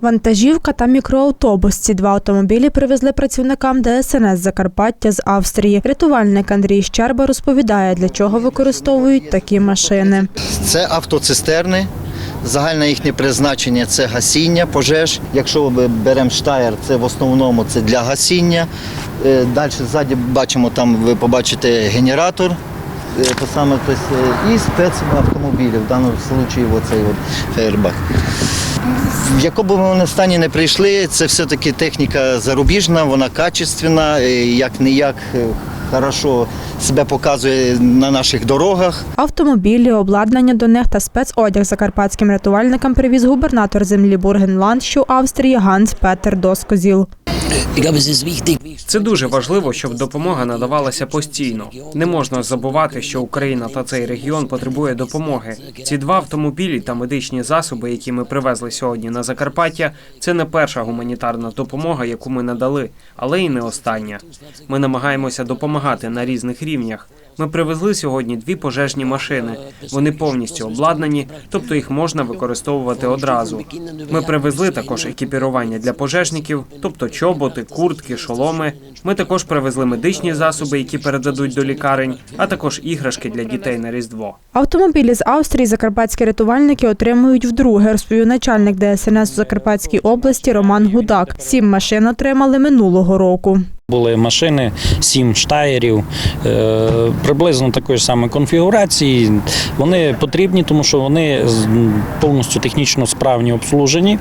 Вантажівка та мікроавтобус. Ці два автомобілі привезли працівникам ДСНС Закарпаття з Австрії. Рятувальник Андрій Щерба розповідає, для чого використовують такі машини. Це автоцистерни. Загальне їхнє призначення це гасіння пожеж. Якщо ми беремо штаєр, це в основному це для гасіння. Е, Далі ззаді бачимо, там ви побачите генератор. е, То саме тобто, е, і спецавтомобілі, в даному випадку оцей от фейербах. В якому б вони стані не прийшли, це все-таки техніка зарубіжна, вона качественна, як не як хорошо себе показує на наших дорогах. Автомобілі, обладнання до них та спецодяг закарпатським рятувальникам привіз губернатор землі Бургенландщу Австрії Ганс Петер Доскозіл. Це дуже важливо, щоб допомога надавалася постійно. Не можна забувати, що Україна та цей регіон потребує допомоги. Ці два автомобілі та медичні засоби, які ми привезли сьогодні на Закарпаття, це не перша гуманітарна допомога, яку ми надали, але й не остання. Ми намагаємося допомагати на різних рівнях. Ми привезли сьогодні дві пожежні машини. Вони повністю обладнані, тобто їх можна використовувати одразу. Ми привезли також екіпірування для пожежників, тобто чоботи, куртки, шоломи. Ми також привезли медичні засоби, які передадуть до лікарень, а також іграшки для дітей на різдво. Автомобілі з Австрії закарпатські рятувальники отримують вдруге, розповів начальник ДСНС у Закарпатській області Роман Гудак. Сім машин отримали минулого року. Були машини, сім штаєрів, е, приблизно такої ж самої конфігурації. Вони потрібні, тому що вони повністю технічно справні обслужені,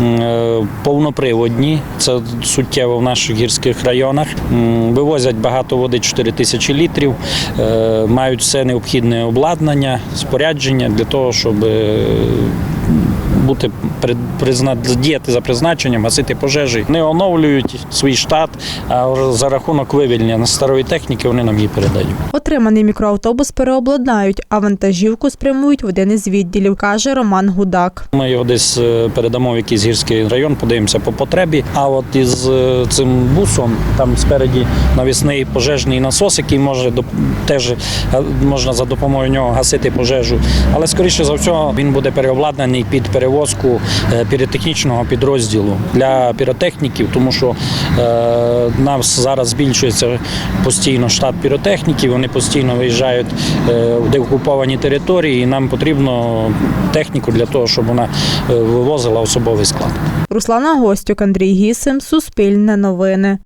е, повноприводні. Це суттєво в наших гірських районах. Вивозять багато води 4 тисячі літрів, е, мають все необхідне обладнання, спорядження для того, щоб бути при- призна... діяти за призначенням, гасити пожежі. Вони оновлюють свій штат, а за рахунок вивільнення старої техніки вони нам її передають. Отриманий мікроавтобус переобладнають, а вантажівку спрямують в один із відділів, каже Роман Гудак. Ми його десь е, передамо в якийсь гірський район, подивимося по потребі. А от із е, цим бусом там спереді навісний пожежний насос, який може теж е, можна за допомогою нього гасити пожежу. Але скоріше за все він буде переобладнаний під перевозку е, піротехнічного підрозділу для піротехніків, тому що е, нас зараз збільшується постійно штат піротехніків. Вони постійно виїжджають е, в деокуповані території, і нам потрібно техніку для того, щоб вона вивозила особовий склад. Руслана Гостюк, Андрій Гісим, Суспільне новини.